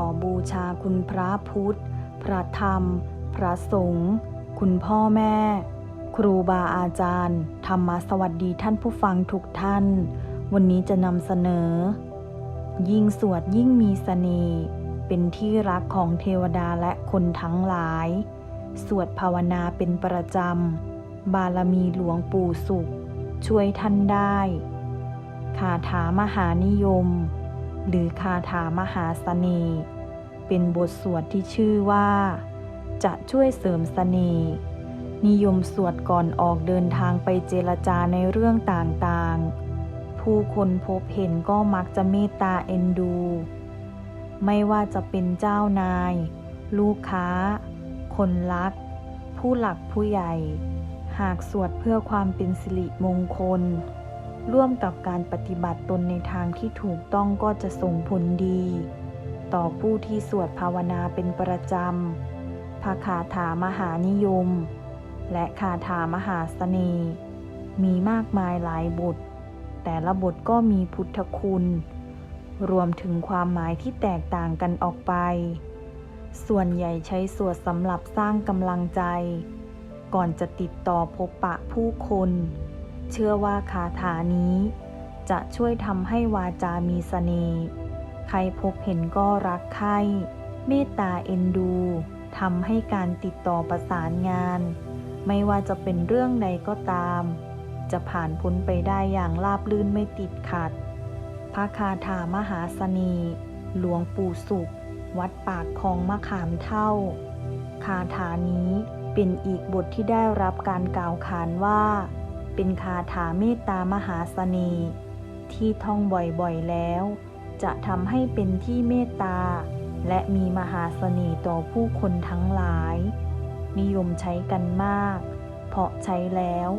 อบูชาคุณพระพุทธ พระธรรม พระสงฆ์ คุณพ่อแม่ ครูบาอาจารย์ ธรรมสวัสดีท่านผู้ฟังทุกท่าน วันนี้จะนำเสนอ ยิ่งสวดยิ่งมีเสน่ห์ เป็นที่รักของเทวดาและคนทั้งหลาย สวดภาวนาเป็นประจำ บารมีหลวงปู่สุข ช่วยท่านได้คาถามหานิยม หรือคาถามหาเสน่ห์เป็นบทสวดที่ชื่อว่า จะช่วยเสริมเสน่ห์นิยมสวดก่อนออกเดินทางไปเจรจาในเรื่องต่างๆ ผู้คนพบเห็นก็มักจะเมตตาเอ็นดู ไม่ว่าจะเป็นเจ้านาย ลูกค้า คนรัก ผู้หลักผู้ใหญ่ หากสวดเพื่อความเป็นสิริมงคล ร่วมกับการปฏิบัติตนในทางที่ถูกต้องก็จะส่งผลดี ต่อผู้ที่สวดภาวนาเป็นประจำพระคาถามหานิยม และคาถามหาเสน่ห์มีมากมายหลายบท แต่ละบทก็มีพุทธคุณ รวมถึงความหมายที่แตกต่างกันออกไป ส่วนใหญ่ใช้สวดสำหรับสร้างกำลังใจ ก่อนจะติดต่อพบปะผู้คน เชื่อว่าคาถานี้ จะช่วยทำให้วาจามีเสน่ห์ ใครพบเห็นก็รักใคร่เมตตาเอ็นดูทำให้การติดต่อประสานงาน ไม่ว่าจะเป็นเรื่องใดก็ตาม จะผ่านพ้นไปได้อย่างราบรื่นไม่ติดขัด พระคาถามหาเสน่ห์หลวงปู่สุข วัดปากคลองมะขามเท่า คาถานี้เป็นอีกบทที่ได้รับการกล่าวขานว่า เป็นคาถาเมตตามหาเสน่ห์ที่ท่องบ่อยๆแล้ว จะทำให้เป็นที่เมตตา และมีมหาเสน่ห์ต่อผู้คนทั้งหลาย นิยมใช้กันมาก เพราะใช้แล้ว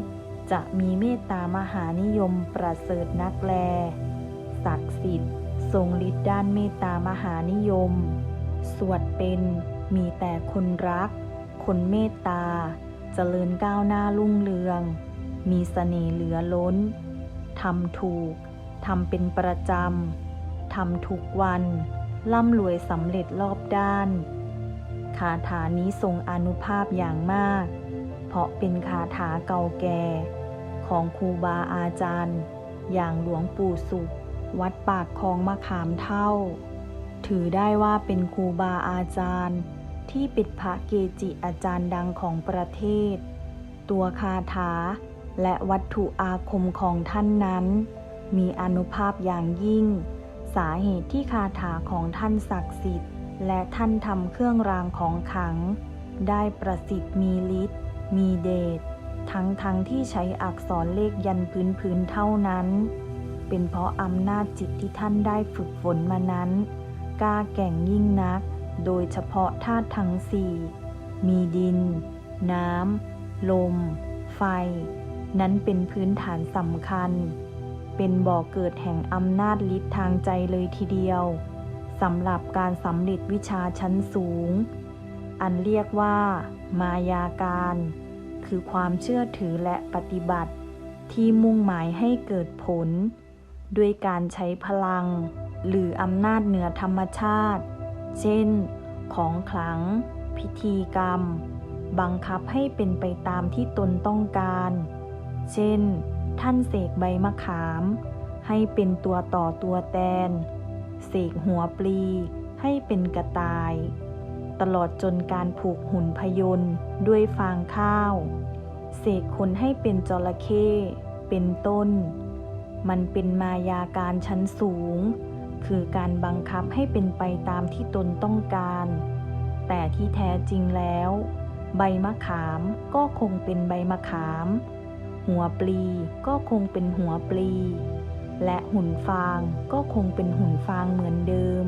จะมีเมตตามหานิยมประเสริฐนักแล ศักดิ์สิทธิ์ ทรงฤทธิ์ด้านเมตตามหานิยม สวดเป็นมีแต่คนรัก คนเมตตาเจริญก้าวหน้ารุ่งเรือง มีเสน่ห์เหลือล้น ทำถูก ทำเป็นประจำ ทำทุกวัน ร่ำรวยสำเร็จรอบด้าน คาถานี้ทรงอนุภาพอย่างมาก เพราะเป็นคาถาเก่าแก่ ของครูบาอาจารย์ อย่างหลวงปู่สุข วัดปากคลองมะขามเท่า ถือได้ว่าเป็นครูบาอาจารย์ ที่ป็นพระเกจิอาจารย์ดังของประเทศ ตัวคาถา และวัตถุอาคมของท่านนั้น มีอนุภาพอย่างยิ่ง สาเหตุที่คาถาของท่านศักดิ์สิทธิ์ และท่านทำเครื่องรางของขลัง ได้ประสิทธิ์มีฤทธิ์มีเดชทั้งทั้งที่ใช้อักษรเลขยันพื้นพื้นๆเท่านั้น เป็นเพราะอำนาจจิตที่ท่านได้ฝึกฝนมานั้น กล้าแก่งยิ่งนัก โดยเฉพาะธาตุทั้งสี่ มีดิน น้ำ ลม ไฟ นั้นเป็นพื้นฐานสำคัญ เป็นบ่อกเกิดแห่งอำนาจฤทธิ์ทางใจเลยทีเดียวสำหรับการสำเร็จวิชาชั้นสูง อันเรียกว่า มายาการ คือความเชื่อถือและปฏิบัติ ที่มุ่งหมายให้เกิดผล ด้วยการใช้พลัง หรืออำนาจเหนือธรรมชาติ เช่น ของขลัง พิธีกรรม บังคับให้เป็นไปตามที่ตนต้องการ เช่น ท่านเสกใบมะขาม ให้เป็นตัวต่อตัวแตน เสกหัวปลีให้เป็นกระต่าย ตลอดจนการผูกหุ่นพยนต์ด้วยฟางข้าว เสกคนให้เป็นจระเข้เป็นต้น มันเป็นมายาการชั้นสูง คือการบังคับให้เป็นไปตามที่ตนต้องการ แต่ที่แท้จริงแล้ว ใบมะขามก็คงเป็นใบมะขาม หัวปลีก็คงเป็นหัวปลี และหุ่นฟางก็คงเป็นหุ่นฟางเหมือนเดิม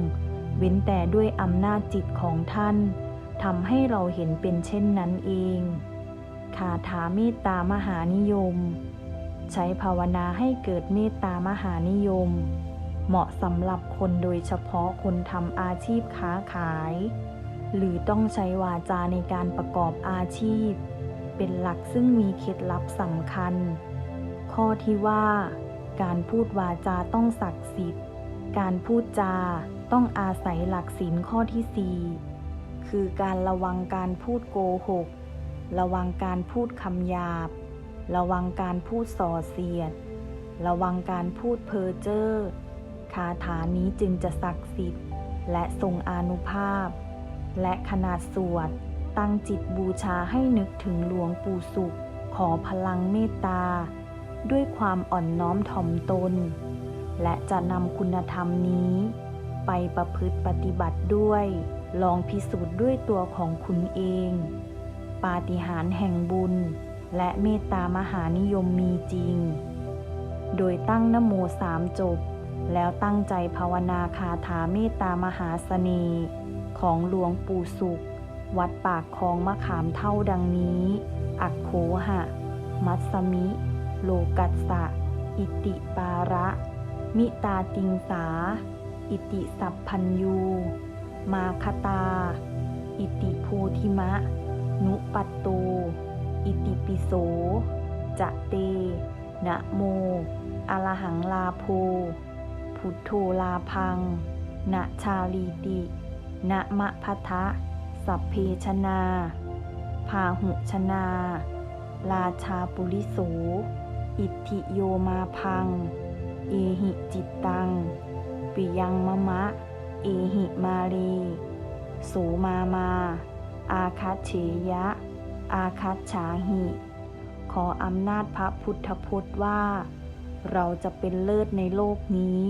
เว้นแต่ด้วยอำนาจจิตของท่านทำให้เราเห็นเป็นเช่นนั้นเองคาถาเมตตามหานิยม ใช้ภาวนาให้เกิดเมตตามหานิยม เหมาะสำหรับคนโดยเฉพาะคนทำอาชีพค้าขาย หรือต้องใช้วาจาในการประกอบอาชีพ เป็นหลักซึ่งมีเคล็ดลับสำคัญ ข้อที่ว่า การพูดวาจาต้องศักดิ์สิทธิ์ การพูดจาต้องอาศัยหลักศีลข้อที่สี่คือการระวังการพูดโกหก ระวังการพูดคำหยาบ ระวังการพูดส่อเสียด ระวังการพูดเพ้อเจ้อคาถานี้จึงจะศักดิ์สิทธิ์ และทรงอานุภาพ และขนาดสวด ตั้งจิตบูชาให้นึกถึงหลวงปู่สุข ขอพลังเมตตา ด้วยความอ่อนน้อมถ่อมตน และจะนำคุณธรรมนี้ ไปประพฤติปฏิบัติด้วย ลองพิสูจน์ด้วยตัวของคุณเอง ปาฏิหาริย์แห่งบุญ และเมตตามหานิยมมีจริง โดยตั้งนโมสามจบ แล้วตั้งใจภาวนาคาถาเมตตามหาเสน่ห์ของหลวงปู่สุข วัดปากคลองมะขามเท่าดังนี้ อักโขหะ มัสมิ โลกัสสะ อิติปาระ มิตาติงสา อิติสัพพัญยู มาคตา อิติโพธิมะ นุปัตโต อิติปิโส จะเต นะโมอรหังลาโพพุทโธลาพัง นะชาลีติ นะมะพัทะ สัพเพชนา พาหุชนา ราชาปุริโส อิทธิโยมาพัง เอหิจิตตัง ปิยังมะมะ เอหิมาเรโสมามา อาคัตเฉยะ อาคัตฉาหิ ขออำนาจพระพุทธพจน์ว่า เราจะเป็นเลิศในโลกนี้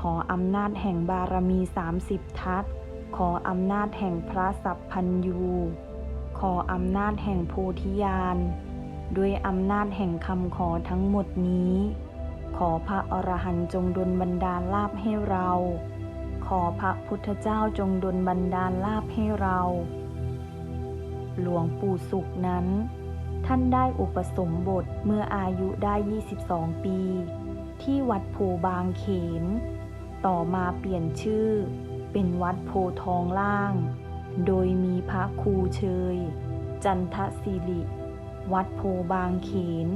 ขออำนาจแห่งบารมีสามสิบทัศ ขออำนาจแห่งพระสัพพัญยู ขออำนาจแห่งโพธิญาณ ด้วยอำนาจแห่งคำขอทั้งหมดนี้ ขอพระอรหันต์จงดลบันดาลลาภให้เรา ขอพระพุทธเจ้าจงดลบันดาลลาภให้เรา หลวงปู่สุขนั้น ท่านได้อุปสมบทเมื่ออายุได้ 22 ปี ที่วัดโพบางเขน ต่อมาเปลี่ยนชื่อ เป็นวัดโพทองล่าง โดยมีพระครูเชย จันทศิริ วัดโพบางเขน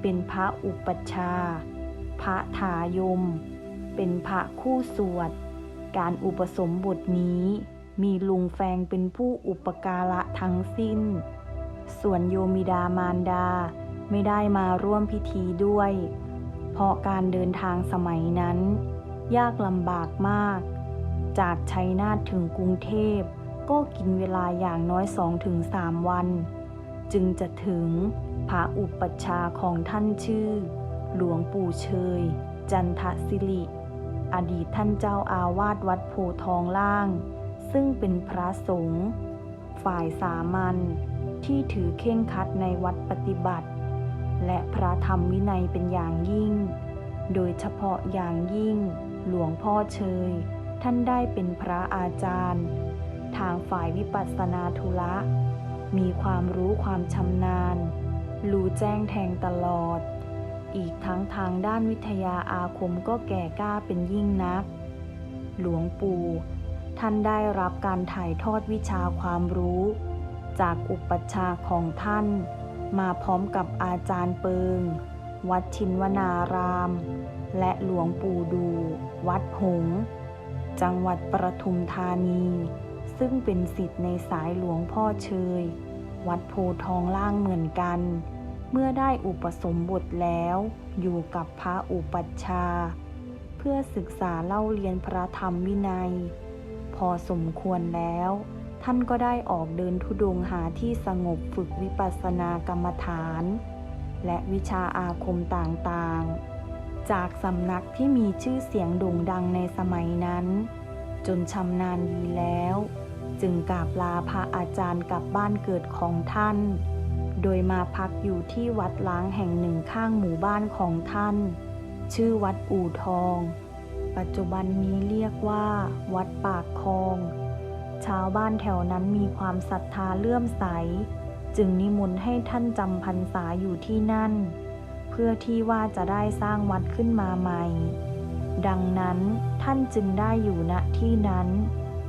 เป็นพระอุปัชฌาย์พระถายม เป็นพระคู่สวด การอุปสมบทนี้มีลุงแฟงเป็นผู้อุปการะทั้งสิ้น ส่วนโยมิดามารดาไม่ได้มาร่วมพิธีด้วย เพราะการเดินทางสมัยนั้น ยากลำบากมาก จากชัยนาทถึงกรุงเทพ ก็กินเวลาอย่างน้อย 2-3 วัน จึงจะถึงพระอุปัชฌาย์ของท่านชื่อ หลวงปู่เชย จันทศิริ อดีตท่านเจ้าอาวาสวัดโพทองล่าง ซึ่งเป็นพระสงฆ์ฝ่ายสามัญที่ถือเข่งคัดในวัดปฏิบัติ และพระธรรมวินัยเป็นอย่างยิ่ง โดยเฉพาะอย่างยิ่งหลวงพ่อเชย ท่านได้เป็นพระอาจารย์ ทางฝ่ายวิปัสสนาธุระ มีความรู้ความชำนาญ รู้แจ้งแทงตลอด อีกทั้งทางด้านวิทยาอาคมก็แก่กล้าเป็นยิ่งนัก หลวงปู่ท่านได้รับการถ่ายทอดวิชาความรู้ จากอุปัชฌาของท่าน มาพร้อมกับอาจารย์เปิง วัดชินวนาราม และหลวงปู่ดู วัดหงส์ จังหวัดประทุมธานี ซึ่งเป็นสิทธิ์ในสายหลวงพ่อเชย วัดโพธทองล่างเหมือนกัน เมื่อได้อุปสมบทแล้วอยู่กับพระอุปัชฌาย์เพื่อศึกษาเล่าเรียนพระธรรมวินัย พอสมควรแล้ว ท่านก็ได้ออกเดินทุดงหาที่สงบฝึกวิปัสสนากรรมฐาน และวิชาอาคมต่างๆ จากสำนักที่มีชื่อเสียงโด่งดังในสมัยนั้น จนชำนาญดีแล้ว จึงกราบลาพระอาจารย์กลับบ้านเกิดของท่าน โดยมาพักอยู่ที่วัดล้างแห่งหนึ่งข้างหมู่บ้านของท่าน ชื่อวัดอู่ทอง ปัจจุบันนี้เรียกว่า วัดปากคลอง ชาวบ้านแถวนั้นมีความศรัทธาเลื่อมใส จึงนิมนต์ให้ท่านจำพรรษาอยู่ที่นั่น พื่อที่ว่าจะได้สร้างวัดขึ้นมาใหม่ ดังนั้นท่านจึงได้อยู่ณที่นั้น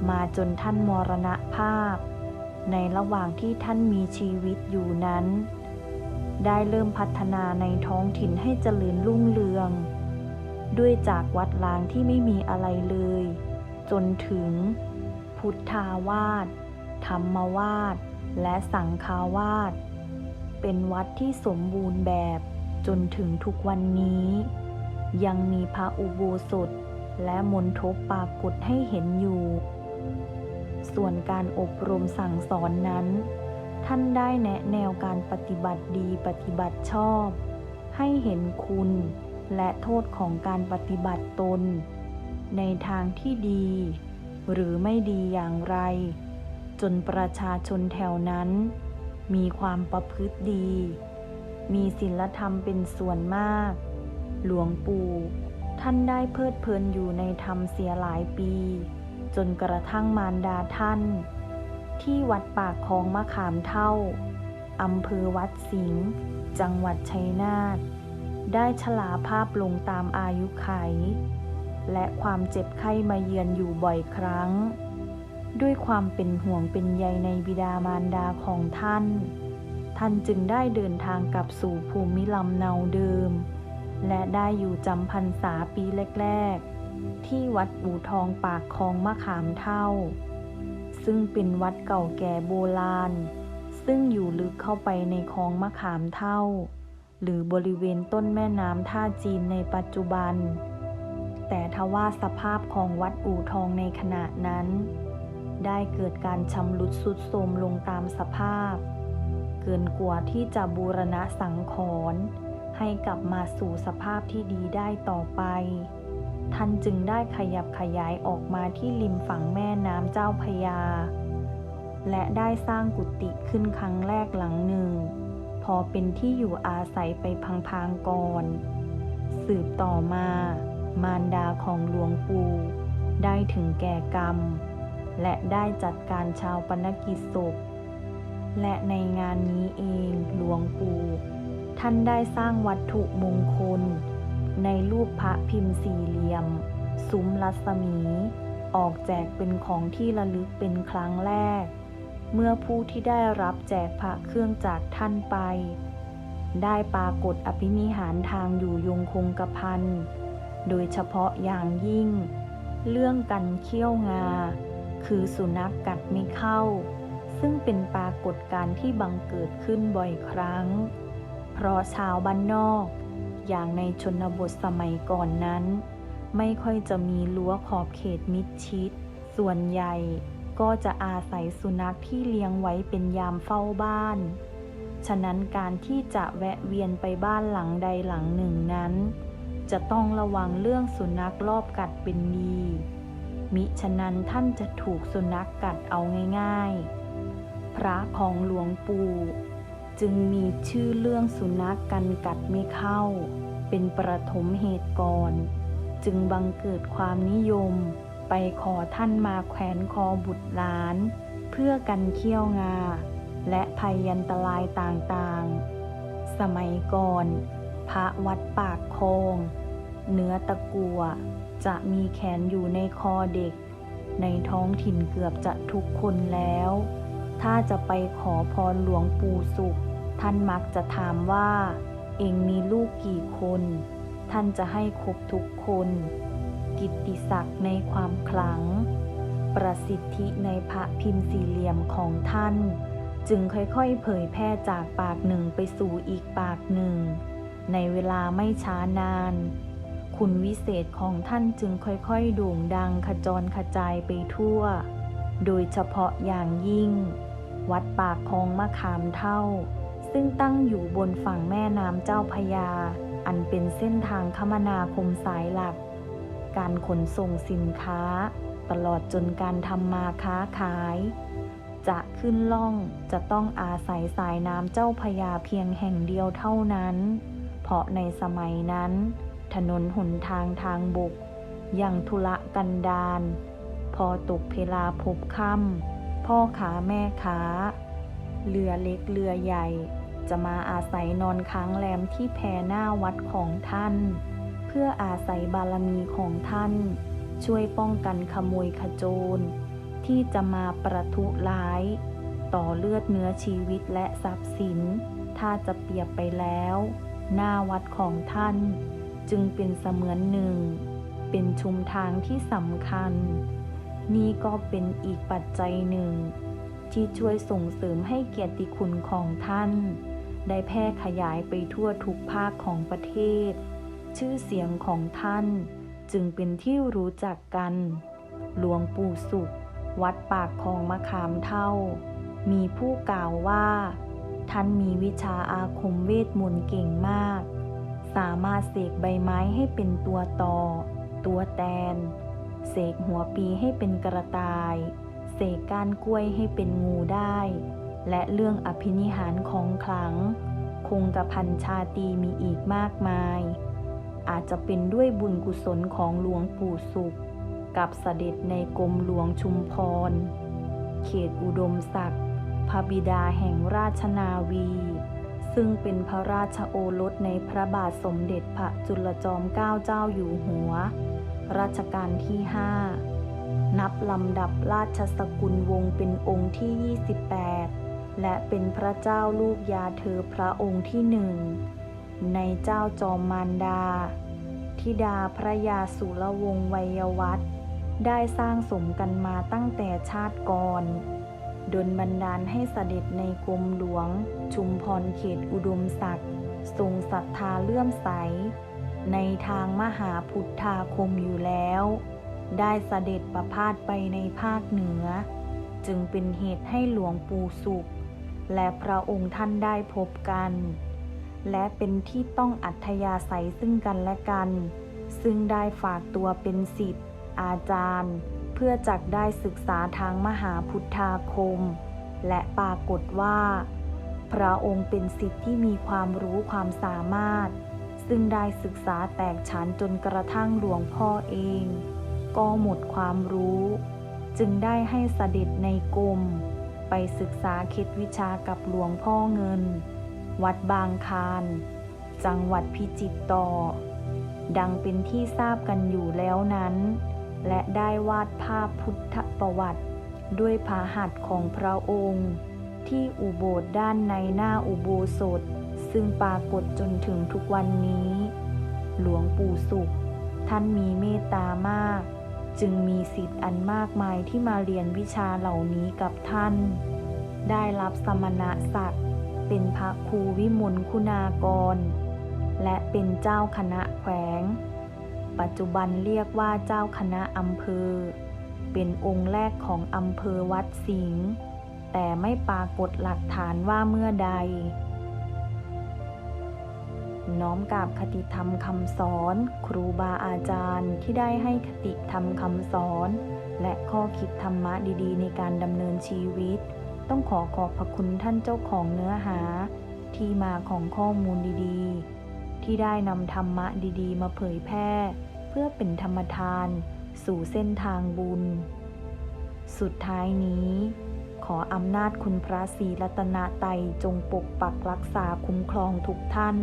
มาจนท่านมรณภาพ ในระหว่างที่ท่านมีชีวิตอยู่นั้น ได้เริ่มพัฒนาในท้องถิ่นให้เจริญรุ่งเรือง ด้วยจากวัดล้างที่ไม่มีอะไรเลย จนถึง พุทธาวาสธรรมวาสและสังฆาวาสเป็นวัดที่สมบูรณ์แบบ จนถึงทุกวันนี้ ยังมีพระอุโบสถ และมณฑปปรากฏให้เห็นอยู่ ส่วนการอบรมสั่งสอนนั้น ท่านได้แนะแนวการปฏิบัติดีปฏิบัติชอบ ให้เห็นคุณและโทษของการปฏิบัติตน ในทางที่ดี หรือไม่ดีอย่างไร จนประชาชนแถวนั้น มีความประพฤติดี มีศีลธรรมเป็นส่วนมาก หลวงปู่ท่านได้เพลิดเพลินอยู่ในธรรมเสียหลายปี จนกระทั่งมารดาท่าน ที่วัดปากคลองมะขามเท่าอำเภอวัดสิงห์จังหวัดชัยนาทได้ชลาภาพลงตามอายุไข และความเจ็บไข้มาเยือนอยู่บ่อยครั้ง ด้วยความเป็นห่วงเป็นใยในบิดามารดาของท่าน ท่านจึงได้เดินทางกลับสู่ภูมิลำเนาเดิม และได้อยู่จำพรรษาปีแรก ๆ ที่วัดอู่ทองปากคลองมะขามเท่า ซึ่งเป็นวัดเก่าแก่โบราณ ซึ่งอยู่ลึกเข้าไปในคลองมะขามเท่า หรือบริเวณต้นแม่น้ำท่าจีนในปัจจุบัน แต่ทว่าสภาพของวัดอู่ทองในขณะนั้น ได้เกิดการชำรุดทรุดโทรมลงตามสภาพ กินกว่าที่จะบูรณะสังขรณ์ให้กลับมาสู่สภาพที่ดีได้ต่อไป ท่านจึงได้ขยับขยายออกมาที่ริมฝั่งแม่น้ำเจ้าพยา และได้สร้างกุฏิขึ้นครั้งแรกหลังหนึ่ง พอเป็นที่อยู่อาศัยไปพังๆก่อน สืบต่อมา มารดาของหลวงปู่ได้ถึงแก่กรรม และได้จัดการชาวปนกิจศพ และในงานนี้เองหลวงปู่ท่านได้สร้างวัตถุมงคล ในรูปพระพิมพ์สี่เหลี่ยม ซุ้มรัศมี ออกแจกเป็นของที่ระลึกเป็นครั้งแรก เมื่อผู้ที่ได้รับแจกพระเครื่องจากท่านไป ได้ปรากฏอภินิหารทางอยู่ยงคงกระพันโดยเฉพาะอย่างยิ่ง เรื่องกันเขี้ยวงา คือสุนัขกกัดไม่เข้า ซึ่งเป็นปรากฏการณ์ที่บังเกิดขึ้นบ่อยครั้ง เพราะชาวบ้านนอก อย่างในชนบทสมัยก่อนนั้น ไม่ค่อยจะมีรั้วขอบเขตมิดชิด ส่วนใหญ่ก็จะอาศัยสุนัขที่เลี้ยงไว้เป็นยามเฝ้าบ้าน ฉะนั้นการที่จะแวะเวียนไปบ้านหลังใดหลังหนึ่งนั้น จะต้องระวังเรื่องสุนัขลอบกัดเป็นดีมิฉะนั้นท่านจะถูกสุนัขกกัดเอาง่าย ๆ พระของหลวงปู่ จึงมีชื่อเรื่องสุนัขกกันกัดไม่เข้า เป็นประถมเหตุก่อน จึงบังเกิดความนิยมไปขอท่านมาแขวนคอบุตรหลาน เพื่อกันเขี้ยวงา และภัยยันตรายต่างๆ สมัยก่อน พระวัดปากคลองเนื้อตะกัวจะมีแขนอยู่ในคอเด็ก ในท้องถิ่นเกือบจะทุกคนแล้ว ถ้าจะไปขอพรหลวงปู่สุข ท่านมักจะถามว่า เองมีลูกกี่คน ท่านจะให้ครบทุกคน กิตติศักดิ์ในความขลัง ประสิทธิในพระพิมพ์สี่เหลี่ยมของท่าน จึงค่อยๆ เผยแพร่จากปากหนึ่งไปสู่อีกปากหนึ่ง ในเวลาไม่ช้านาน คุณวิเศษของท่านจึงค่อยๆ โด่งดังขจรกระจายไปทั่วโดยเฉพาะอย่างยิ่ง วัดปากคลองมะขามเท่า ซึ่งตั้งอยู่บนฝั่งแม่น้ำเจ้าพยา อันเป็นเส้นทางคมนาคมสายหลัก การขนส่งสินค้า ตลอดจนการทำมาค้าขาย จะขึ้นล่องจะต้องอาศัยสายน้ำเจ้าพยาเพียงแห่งเดียวเท่านั้น เพราะในสมัยนั้น ถนนหนทางทางบกยังทุระกันดารพอตกเพลาพบค่ำ พ่อขาแม่ขาเรือเล็กเรือใหญ่ จะมาอาศัยนอนค้างแรมที่แพหน้าวัดของท่าน เพื่ออาศัยบารมีของท่าน ช่วยป้องกันขโมยขโจร ที่จะมาประทุร้าย ต่อเลือดเนื้อชีวิตและทรัพย์สิน ถ้าจะเปรียบไปแล้ว หน้าวัดของท่าน จึงเป็นเสมือนหนึ่ง เป็นชุมทางที่สำคัญ นี่ก็เป็นอีกปัจจัยหนึ่ง ที่ช่วยส่งเสริมให้เกียรติคุณของท่าน ได้แพร่ขยายไปทั่วทุกภาคของประเทศ ชื่อเสียงของท่านจึงเป็นที่รู้จักกัน หลวงปู่สุข วัดปากคลองมะขามเท่า มีผู้กล่าวว่า ท่านมีวิชาอาคมเวทมนต์เก่งมาก สามารถเสกใบไม้ให้เป็นตัวต่อ ตัวแตน เสกหัวปีให้เป็นกระต่าย เสกก้านกล้วยให้เป็นงูได้ และเรื่องอภินิหารของขลัง คงกระพันชาตีมีอีกมากมาย อาจจะเป็นด้วยบุญกุศลของหลวงปู่สุข กับเสด็จในกรมหลวงชุมพร เขตอุดมศักดิ์พระบิดาแห่งราชนาวี ซึ่งเป็นพระราชโอรสในพระบาทสมเด็จพระจุลจอมเกล้าเจ้าอยู่หัว รัชกาลที่ 5 นับลำดับราชสกุลวงศ์เป็นองค์ที่ 28 และเป็นพระเจ้าลูกยาเธอพระองค์ที่หนึ่ง ในเจ้าจอมมารดา ธิดาพระยาสุรวงศ์วัยวัฒน์ได้สร้างสมกันมาตั้งแต่ชาติก่อนดลบันดาลให้เสด็จในกรมหลวง ชุมพรเขตอุดมศักดิ์ทรงศรัทธาเลื่อมใส ในทางมหาพุทธาคมอยู่แล้ว ได้เสด็จประพาสไปในภาคเหนือ จึงเป็นเหตุให้หลวงปู่สุข และพระองค์ท่านได้พบกัน และเป็นที่ต้องอัธยาศัยซึ่งกันและกัน ซึ่งได้ฝากตัวเป็นศิษย์อาจารย์ เพื่อจักได้ศึกษาทางมหาพุทธาคม และปรากฏว่า พระองค์เป็นศิษย์ที่มีความรู้ความสามารถ ซึ่งได้ศึกษาแตกฉานจนกระทั่งหลวงพ่อเอง ก็หมดความรู้ จึงได้ให้เสด็จในกรมไปศึกษาคล็ดวิชากับหลวงพ่อเงิน วัดบางคาน จังหวัดพิจิตรต่อ ดังเป็นที่ทราบกันอยู่แล้วนั้น และได้วาดภาพพุทธประวัติ ด้วยพาหัตถ์ของพระองค์ ที่อุโบสถด้านในหน้าอุโบสถ ซึ่งปรากฏจนถึงทุกวันนี้ หลวงปู่สุข ท่านมีเมตตามาก จึงมีสิทธิ์อันมากมายที่มาเรียนวิชาเหล่านี้กับท่าน ได้รับสมณศักดิ์เป็นพระครูวิมลคุณากร และเป็นเจ้าคณะแขวง ปัจจุบันเรียกว่าเจ้าคณะอำเภอ เป็นองค์แรกของอำเภอวัดสิงห์แต่ไม่ปรากฏหลักฐานว่าเมื่อใด น้อมกราบคติธรรมคำสอน ครูบาอาจารย์ที่ได้ให้คติธรรมคำสอน และข้อคิดธรรมะดีๆ ในการดำเนินชีวิต ต้องขอขอบพระคุณท่านเจ้าของเนื้อหา ที่มาของข้อมูลดีๆ ที่ได้นำธรรมะดีๆ มาเผยแพร่ เพื่อเป็นธรรมทาน สู่เส้นทางบุญ สุดท้ายนี้ขออำนาจคุณพระศรีรัตนไตรัยจงปกปักรักษาคุ้มครองทุกท่าน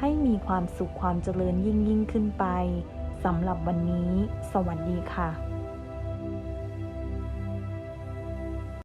ให้มีความสุขความเจริญยิ่งยิ่งขึ้นไปสำหรับวันนี้ สวัสดีค่ะ